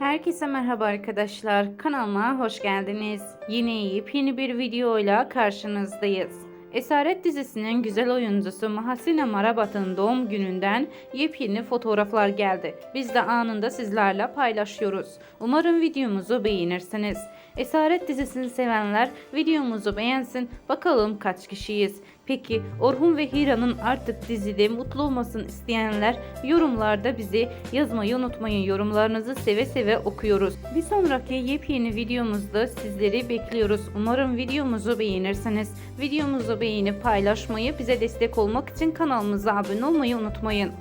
Herkese merhaba arkadaşlar. Kanalıma hoş geldiniz. Yine yepyeni bir videoyla karşınızdayız. Esaret dizisinin güzel oyuncusu Mahasine Marabat'ın doğum gününden yepyeni fotoğraflar geldi. Biz de anında sizlerle paylaşıyoruz. Umarım videomuzu beğenirsiniz. Esaret dizisini sevenler videomuzu beğensin. Bakalım kaç kişiyiz. Peki Orhun ve Hira'nın artık dizide mutlu olmasını isteyenler yorumlarda bizi yazmayı unutmayın. Yorumlarınızı seve seve okuyoruz. Bir sonraki yepyeni videomuzda sizleri bekliyoruz. Umarım videomuzu beğenirsiniz. Videomuzu beğenip paylaşmayı, bize destek olmak için kanalımıza abone olmayı unutmayın.